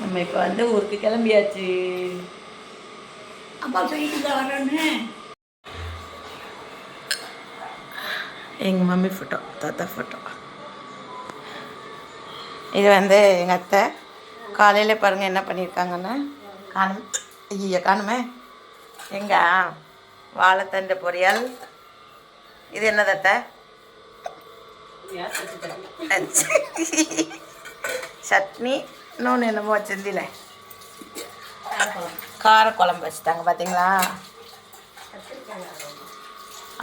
நம்ம இப்போ வந்து ஊருக்கு கிளம்பியாச்சு. அப்பா சொல்லிட்டு வரேன்னு எங்கள் மம்மி ஃபோட்டோ தாத்தா ஃபோட்டோ இது வந்து எங்கள் அத்தை. காலையில் பாருங்கள் என்ன பண்ணியிருக்காங்கன்னு காணும் ஐயோ காணுமே. எங்க வாழைத்தண்டு பொரியல். இது என்னது அத்தை? சட்னி. இன்னொன்று என்னமோ வச்சிருந்தில? கார குழம்பு வச்சுட்டாங்க பார்த்தீங்களா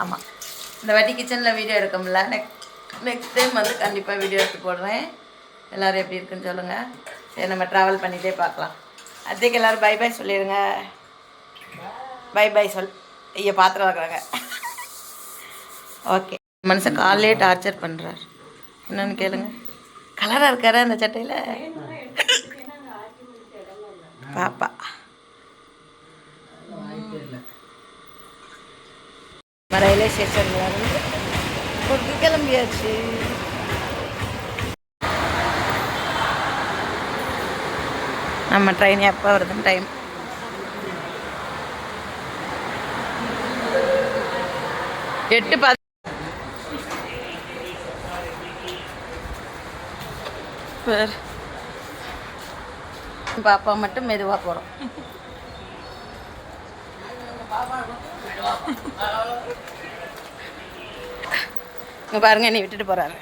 ஆமாம் இந்த வாட்டி கிச்சனில் வீடியோ எடுக்க முடியல நெக்ஸ்ட் நெக்ஸ்ட் டைம் வந்து கண்டிப்பாக வீடியோ எடுத்து போடுறேன். எல்லோரும் எப்படி இருக்குன்னு சொல்லுங்கள் சரி நம்ம ட்ராவல் பண்ணிகிட்டே பார்க்கலாம். அதுக்கு எல்லோரும் பை பை சொல்லிடுங்க பை பை சொல். ஐயா பாத்திரம் வைக்கிறாங்க ஓகே மனுஷன் காலையிலே டார்ச்சர் பண்ணுறார் என்னன்னு கேளுங்க. கலராக இருக்காரா அந்த சட்டையில்? ரயில்வே ஸ்டேஷன்ல இருந்து ஊருக்கு கிளம்பியாச்சு. நம்ம ட்ரெயின் எப்போ வருதுன்னு டைம் எட்டு பத்து பேர். பாப்பா மட்டும் மெதுவாக போகிறோம் இங்கே பாருங்க என்னை விட்டுட்டு போகிறாரு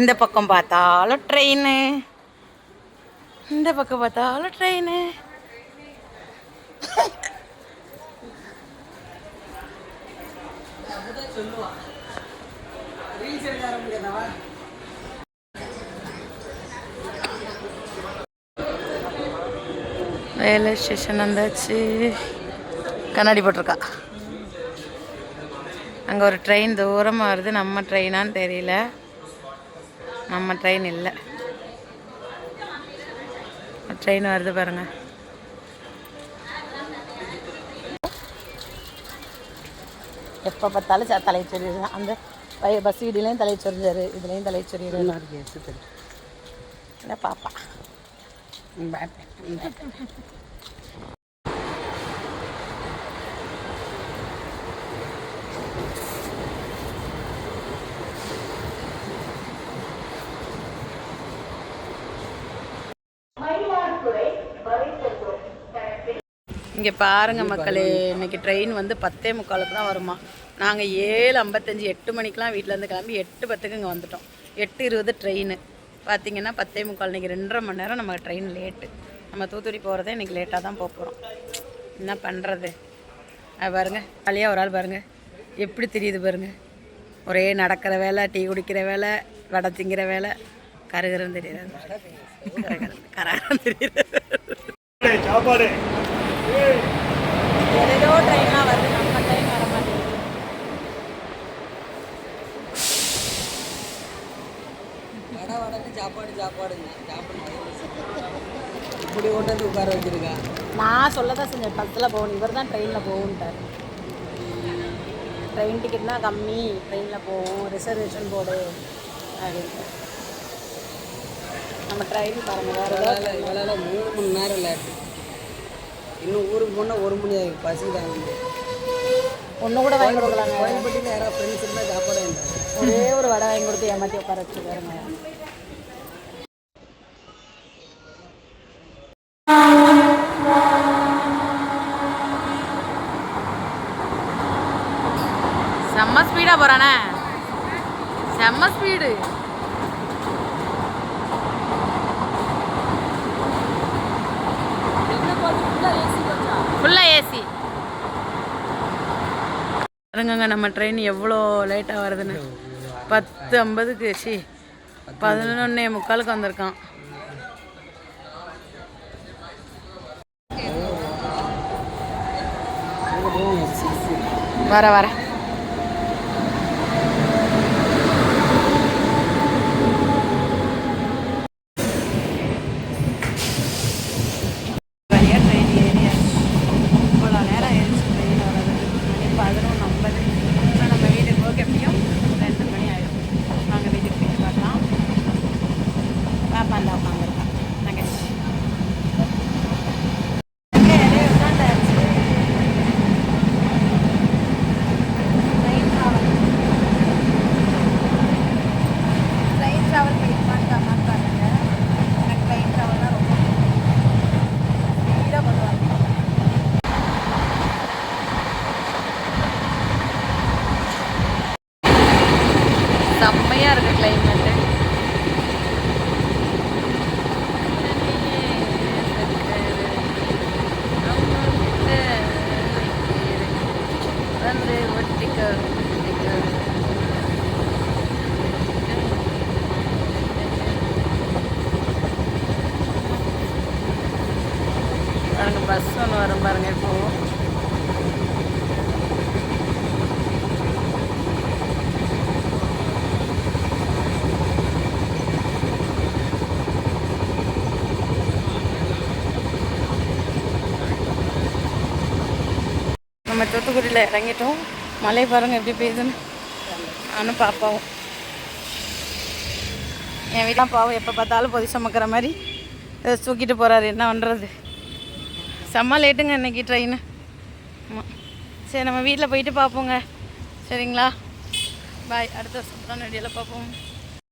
இந்த பக்கம் பார்த்தாலும் ட்ரெயின் இந்த பக்கம் பார்த்தாலும் ட்ரெயின் ரயில்வே ஸ்டேஷன் வந்தாச்சு. கண்ணாடி போட்டிருக்கா. அங்கே ஒரு ட்ரெயின் தூரமாக வருது. நம்ம ட்ரெயினான்னு தெரியல. நம்ம ட்ரெயின் இல்லை. ட்ரெயின் வருது பாருங்க. எப்போ பார்த்தாலும் ச- தலை சொரியுது. அந்த பை- பஸ் வீடிலையும் தலை சொரிஞ்சாரு. இதுலேயும் தலை சொரியுது. இந்த பாப்பா? இங்கே பாருங்க மக்களே இன்னைக்கு ட்ரெயின் வந்து பத்தே முக்காலுக்கு தான் வருமா? நாங்கள் ஏழு ஐம்பத்தஞ்சு எட்டு மணிக்கெலாம் வீட்டிலேருந்து கிளம்பி எட்டு பத்துக்கு இங்கே வந்துட்டோம். எட்டு இருபது ட்ரெயின் பார்த்தீங்கன்னா பத்தே முக்கால் இன்னைக்கு ரெண்டரை மணி நேரம் நம்ம ட்ரெயின் லேட்டு நம்ம தூத்துக்குடி போகிறதே இன்றைக்கி லேட்டாக தான் போக போகிறோம் என்ன பண்ணுறது அது பாருங்க தலையாக ஒரு ஆள் பாருங்க. எப்படி தெரியுது பாருங்கள் ஒரே நடக்கிற வேலை டீ குடிக்கிற வேலை வடை திங்கிற வேலை. கருகரம் தெரியாது. கரகரம் தெரியுது. சாப்பாடு. ஏதோ ட்ரெயின்லாம் வருது. நம்ம ட்ரெயின் வர மாட்டேங்குது. வடை வடன்னு சாப்பாடு சாப்பாடுங்க. சாப்பாடு இப்படி வந்து உட்கார வச்சிருக்கா. நான் சொல்ல தான் செஞ்சேன் பஸ்ஸில் போகணும். இவர் தான் ட்ரெயினில் போகுன்ட்டார் ட்ரெயின் டிக்கெட்னா கம்மி. ட்ரெயினில் போவோம். ரிசர்வேஷன் போடு. அப்படின்ட்டு நம்ம ட்ரெயின் பாருங்கள் வேறு மூணு மணி நேரம் லேட்டு. இன்னும் ஊருக்கு போனால் ஒரு மணி ஆகி பசி தாங்க முடியாது ஒன்று கூட வாங்கி கொடுக்கலாங்க. கோயில்பட்டியில் யாராவது ஃப்ரெண்ட்ஸ் இருந்தால் சாப்பாடு வேண்டாம் ஒரே ஒரு வடை வாங்கி கொடுத்து ஏமாற்றி உட்கார வச்சு பாருங்க. செம்ம ஸ்பீடாக போகிறானே செம்ம ஸ்பீடு பாருங்க நம்ம ட்ரெயின் எவ்வளோ லேட்டாக வருதுன்னு. பத்து ஐம்பதுக்கு சி பதினொன்னே முக்காலுக்கு வந்திருக்கான். வர வர வழியாக ட்ரெயின் ஏறியாச்சு இவ்வளோ நேரம் ஆயிடுச்சு ட்ரெயின் வர்றது மணி பதினொன்று ஐம்பது இப்போ நம்ம வீட்டுக்கு போக எப்படியும் ரெண்டு மணி ஆயிடும் நாங்கள் வீட்டுக்கு போய் பார்க்கலாம் பாப்பா அந்த உட்காந்துருக்கோம் பஸ் ஒன்று வரும் பாருங்க இப்போ நம்ம தூத்துக்குடியில் இறங்கிட்டோம். மழை பாருங்கள் எப்படி பெய்யுதுன்னு. நானும் பாப்பாவும். என் வீட்டில் பாவம் எப்போ பார்த்தாலும் பொதி சுமக்கிற மாதிரி. தூக்கிட்டு போகிறாரு என்ன பண்ணுறது செம்ம லேட்டுங்க இன்றைக்கி ட்ரெயின் ஆமாம் சரி நம்ம வீட்டில் போயிட்டு பார்ப்போங்க சரிங்களா? பாய் அடுத்த சூப்பரான வீடியோவில் பார்ப்போம்